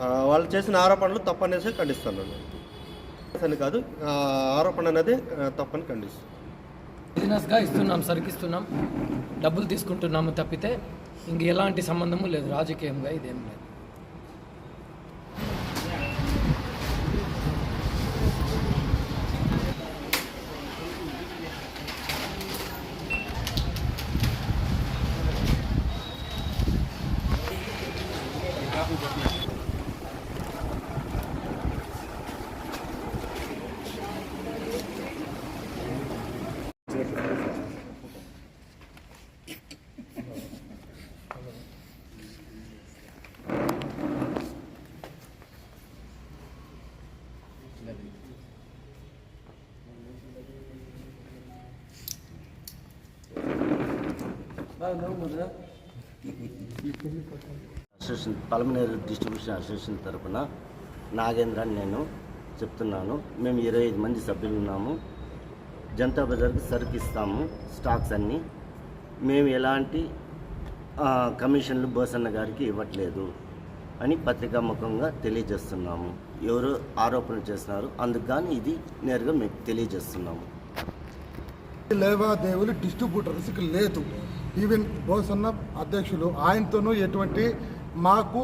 వాళ్ళు చేసిన ఆరోపణలు తప్పనేసి ఖండిస్తాను. అని కాదు ఆరోపణ అనేది తప్పని ఖండిస్తాను. బిజినెస్గా ఇస్తున్నాం సరికిస్తున్నాం. డబ్బులు తీసుకుంటున్నాము తప్పితే ఇంక ఎలాంటి సంబంధము లేదు రాజకీయంగా ఇదేం లేదు. అసోసియేషన్ పలమనేరు డిస్ట్రిబ్యూషన్ అసోసియేషన్ తరపున నాగేంద్ర అని నేను చెప్తున్నాను. మేము ఇరవై ఐదు మంది సభ్యులు ఉన్నాము. జనతా బజార్కి సరుకు ఇస్తాము స్టాక్స్ అన్నీ. మేము ఎలాంటి కమిషన్లు బోసన్న గారికి ఇవ్వట్లేదు అని పత్రికాముఖంగా తెలియజేస్తున్నాము. ఎవరు ఆరోపణలు చేస్తున్నారు అందుకు కానీ ఇది నేరుగా మేము తెలియజేస్తున్నాము. లేవాదేవులు డిస్ట్రిబ్యూటర్స్కి లేదు. ఈవెన్ బోసన్న అధ్యక్షులు ఆయనతోనూ ఎటువంటి మాకు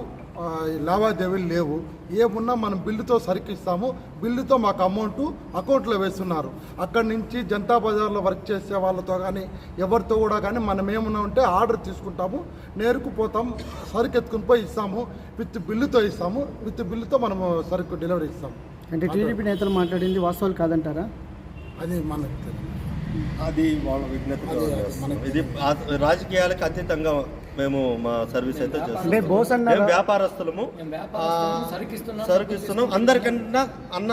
లావాదేవీలు లేవు. ఏమున్నా మనం బిల్లుతో సరికిస్తాము. బిల్లుతో మాకు అమౌంట్ అకౌంట్లో వేస్తున్నారు. అక్కడి నుంచి జనతా బజార్లో వర్క్ చేసే వాళ్ళతో కానీ ఎవరితో కూడా కానీ మనం ఏమన్నా ఉంటే ఆర్డర్ తీసుకుంటాము. నేరుకు పోతాం సరుకు ఎత్తుకుని పోయి ఇస్తాము. విత్ బిల్లుతో ఇస్తాము. విత్ బిల్లుతో మనము సరుకు డెలివరీ ఇస్తాము. అంటే టీడీపీ నేతలు మాట్లాడింది వాస్తవాలు కాదంటారా? అది మనకు తెలియదు. అది వాళ్ళ వదిలేస్తున్నాం. ఇది రాజకీయాలకు అతీతంగా మేము మా సర్వీస్ అయితే మేము వ్యాపారస్తులము. సరుకిస్తున్నాం, అందరికన్నా అన్న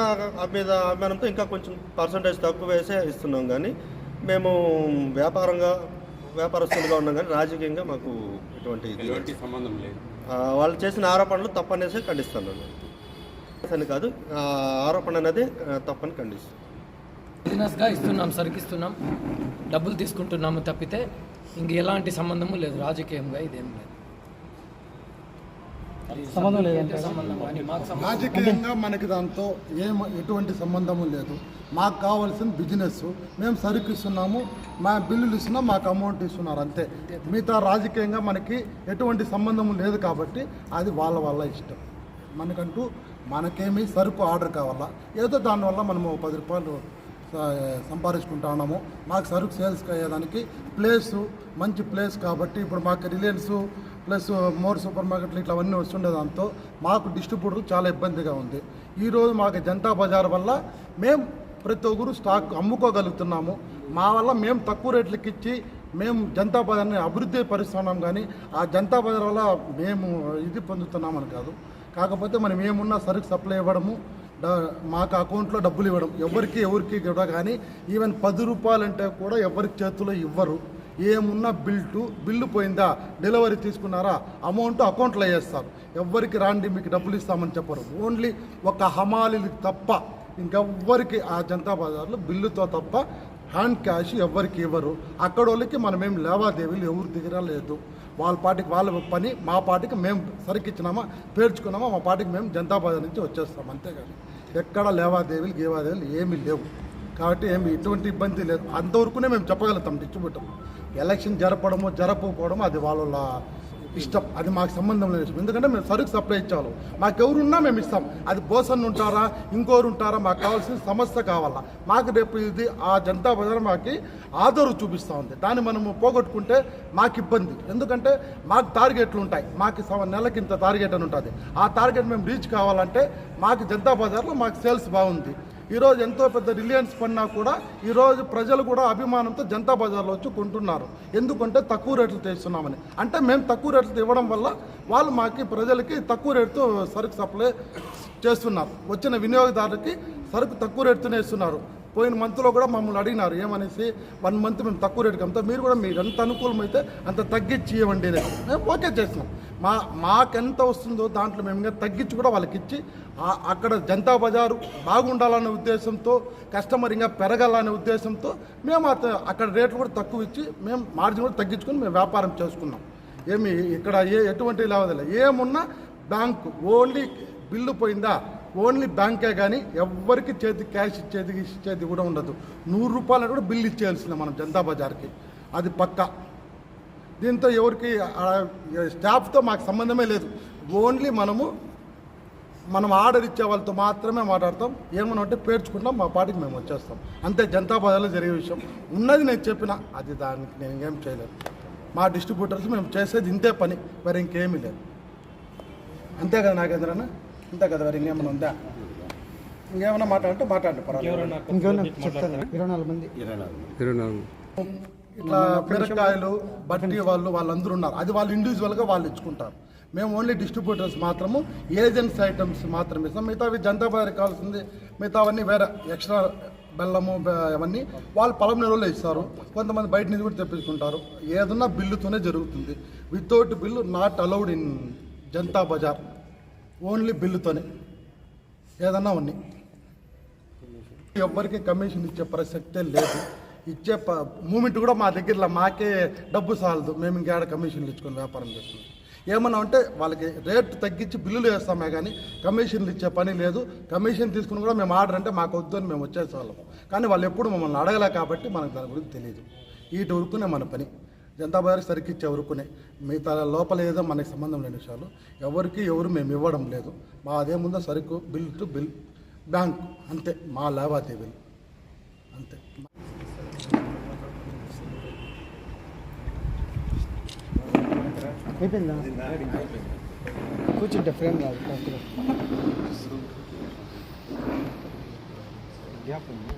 మీద అభిమానంతో ఇంకా కొంచెం పర్సంటేజ్ తక్కువ వేసే ఇస్తున్నాం కానీ మేము వ్యాపారంగా వ్యాపారస్తులుగా ఉన్నాం కానీ రాజకీయంగా మాకు ఎటువంటి సంబంధం లేదు. వాళ్ళు చేసిన ఆరోపణలు తప్పనేసి ఖండిస్తున్నాను. అని కాదు ఆ, ఆరోపణ అనేది తప్పని ఖండిస్తాను బిజినెస్గా ఇస్తున్నాం సరికిస్తున్నాం. డబ్బులు తీసుకుంటున్నాము తప్పితే ఇంక ఎలాంటి సంబంధము లేదు. రాజకీయంగా ఇదేం లేదు. సంబంధం లేదంటే సంబంధం కానీ మాకు సంబంధం రాజకీయంగా మనకి దాంతో ఏం ఎటువంటి సంబంధము లేదు. మాకు కావాల్సిన బిజినెస్ మేము సరుకు ఇస్తున్నాము మా బిల్లులు ఇస్తున్నాం మాకు అమౌంట్ ఇస్తున్నారు అంతే. మిగతా రాజకీయంగా మనకి ఎటువంటి సంబంధం లేదు కాబట్టి అది వాళ్ళ వాళ్ళ ఇష్టం. మనకంటూ మనకేమి సరుకు ఆర్డర్ కావాలా? ఏదో దానివల్ల మనము పది రూపాయలు సంపాదించుకుంటా ఉన్నాము. మాకు సరుకు సేల్స్ అయ్యేదానికి ప్లేసు మంచి ప్లేస్ కాబట్టి ఇప్పుడు మాకు రిలయన్స్ ప్లస్ మోర్ సూపర్ మార్కెట్లు ఇట్లా అవన్నీ వస్తుండే దాంతో మాకు డిస్ట్రిబ్యూటర్ చాలా ఇబ్బందిగా ఉంది. ఈరోజు మాకు జనతా బజార్ వల్ల మేము ప్రతి ఒక్కరు స్టాక్ అమ్ముకోగలుగుతున్నాము. మా వల్ల మేము తక్కువ రేట్లకి ఇచ్చి మేము జనతా బజార్ని అభివృద్ధి పరుస్తున్నాం కానీ ఆ జనతా బజార్ వల్ల మేము ఇది పొందుతున్నామని కాదు. కాకపోతే మనం ఏమున్నా సరుకు సప్లై ఇవ్వడము మాకు అకౌంట్లో డబ్బులు ఇవ్వడం. ఎవరికి ఎవరికి కూడా కానీ ఈవెన్ పది రూపాయలు అంటే కూడా ఎవరికి చేతిలో ఇవ్వరు. ఏమున్నా బిల్టు బిల్లు పోయిందా డెలివరీ తీసుకున్నారా అమౌంట్ అకౌంట్లో వేస్తారు. ఎవ్వరికి రాండి మీకు డబ్బులు ఇస్తామని చెప్పరు. ఓన్లీ ఒక హమాలీలకు తప్ప ఇంకెవ్వరికి ఆ జనతా బజార్లో బిల్లుతో తప్ప హ్యాండ్ క్యాష్ ఎవ్వరికి ఇవ్వరు. అక్కడ వాళ్ళకి మనమేం లావాదేవీలు ఎవరు దగ్గర లేదు. వాళ్ళ పాటికి వాళ్ళ పని మా పాటికి మేము సరికిచ్చినామా పేర్చుకున్నామా మా పాటికి మేము జనతా బజార్ నుంచి వచ్చేస్తాం అంతేగాని. ఎక్కడ లేవాదేవీలు గేవాదేవీలు ఏమీ లేవు. కాబట్టి ఏమి ఎటువంటి ఇబ్బంది లేదు. అంతవరకునే మేము చెప్పగలుగుతాం డిస్ట్రిబ్యూటర్. ఎలక్షన్ జరపడము జరపకపోవడము అది వాళ్ళ ఇష్టం. అది మాకు సంబంధం లేదు. విషయం. ఎందుకంటే మేము సరుకు సప్లై ఇచ్చాము మాకెవరున్నా మేము ఇస్తాం. అది బోసన్ ఉంటారా ఇంకోరు ఉంటారా మాకు కావాల్సిన సమస్య కావాలా. మాకు రేపు ఇది ఆ జనతా బజార్ మాకు ఆదరు చూపిస్తూ ఉంది. దాన్ని మనము పోగొట్టుకుంటే మాకు ఇబ్బంది. ఎందుకంటే మాకు టార్గెట్లు ఉంటాయి. మాకు నెలకి ఇంత టార్గెట్ అని ఉంటుంది. ఆ టార్గెట్ మేము రీచ్ కావాలంటే మాకు జనతా బజార్లో మాకు సేల్స్ బాగుంది. ఈరోజు ఎంతో పెద్ద రిలయన్స్ పడినా కూడా ఈరోజు ప్రజలు కూడా అభిమానంతో జనతా బజార్లో వచ్చి కొంటున్నారు. ఎందుకంటే తక్కువ రేట్లు తెస్తున్నామని. అంటే మేము తక్కువ రేట్లు ఇవ్వడం వల్ల వాళ్ళు మాకి ప్రజలకి తక్కువ రేటుతో సరుకు సప్లై చేస్తున్నారు. వచ్చిన వినియోగదారులకి సరుకు తక్కువ రేటుతోనే ఇస్తున్నారు. పోయిన మంత్లో కూడా మమ్మల్ని అడిగినారు ఏమనేసి వన్ మంత్ మేము తక్కువ రేటుకి అమ్ముతాం మీరు కూడా మీరు ఎంత అనుకూలమైతే అంత తగ్గించి ఇవ్వండి మేము ఓకే చేసినాం. మా మాకెంత వస్తుందో దాంట్లో మేము ఇంకా తగ్గించి కూడా వాళ్ళకి ఇచ్చి అక్కడ జనతా బజారు బాగుండాలనే ఉద్దేశంతో కస్టమర్ ఇంకా పెరగాలనే ఉద్దేశంతో మేము అత- అక్కడ రేట్లు కూడా తక్కువ ఇచ్చి మేము మార్జిన్ కూడా తగ్గించుకొని మేము వ్యాపారం చేసుకున్నాం. ఏమి ఇక్కడ ఏ ఎటువంటి లావాదేవీ ఏమున్నా బ్యాంకు ఓన్లీ బిల్లు పోయిందా? ఓన్లీ బ్యాంకే కానీ ఎవరికి చేతి క్యాష్ ఇచ్చేది ఇచ్చేది కూడా ఉండదు. నూరు రూపాయలు కూడా బిల్ ఇచ్చేయాల్సిందే మనం జనతా బజార్కి. అది పక్కా. దీంతో ఎవరికి స్టాఫ్తో మాకు సంబంధమే లేదు. ఓన్లీ మనము మనం ఆర్డర్ ఇచ్చే వాళ్ళతో మాత్రమే మాట్లాడతాం. ఏమన్నా అంటే పేర్చుకుంటాం మా పాటికి మేము వచ్చేస్తాం. అంతే జనతా బజార్లో జరిగే విషయం. ఉన్నది నేను చెప్పిన అది దానికి నేను ఇంకేం చేయలేదు మా డిస్ట్రిబ్యూటర్స్ మేము చేసేది ఇంతే పని మరి ఇంకేమీ లేదు. అంతే కదా నాగేంద్రన్న? అంతే కదా మరి? ఇంకేమైనా ఉందా? ఇంకేమైనా మాట్లాడంటే మాట్లాడండి పర్వాలేదు. ఇరవై నాలుగు మంది. ఇరవై నాలుగు ఇట్లా మిరకాయలు బట్టి వాళ్ళు వాళ్ళందరూ ఉన్నారు. అది వాళ్ళు ఇండివిజువల్గా వాళ్ళు ఇచ్చుకుంటారు మేము ఓన్లీ డిస్ట్రిబ్యూటర్స్ మాత్రము ఏజెంట్స్ ఐటమ్స్ మాత్రమే. ఇస్తాం మిగతావి జనతా బజార్కి కావాల్సింది మిగతావన్నీ వేరే ఎక్స్ట్రా బెల్లము అవన్నీ వాళ్ళు పొలం నెలలో ఇస్తారు కొంతమంది బయట నుంచి కూడా తెప్పించుకుంటారు. ఏదన్నా బిల్లుతోనే జరుగుతుంది. Without bill not allowed in Janata Bazar. Only బిల్లుతోనే. ఏదన్నా ఉన్నాయి ఎవ్వరికి కమిషన్ ఇచ్చే ప్రసక్తే లేదు. ఇచ్చే ప మూమెంట్ కూడా మా దగ్గర మాకే డబ్బు సాలదు. మేము ఇంకేడ కమిషన్లు ఇచ్చుకొని వ్యాపారం చేస్తున్నాం. ఏమన్నా అంటే వాళ్ళకి రేట్ తగ్గించి బిల్లులు వేస్తామే కానీ కమిషన్లు ఇచ్చే పని లేదు. కమిషన్ తీసుకుని కూడా మేము ఆర్డర్ అంటే మాకు వద్దు అని మేము వచ్చేసేవాళ్ళం. కానీ వాళ్ళు ఎప్పుడు మమ్మల్ని అడగలే కాబట్టి మనకు దాని గురించి తెలియదు వీటి వరకునే మన పని. జనతా బజార్కి సరికిచ్చే ఉరుకునే మిగతా లోపల ఏదో మనకి సంబంధం లేని విషయాలు. ఎవరికి ఎవరు మేము ఇవ్వడం లేదు. మా అదేముందో సరుకు బిల్ టు బిల్ బ్యాంక్. అంతే. మా లావాదేవీలు. అంతే. అయిపోయిందా? కూర్చుంటే ఫ్రేమ్ కాదు. ఉంది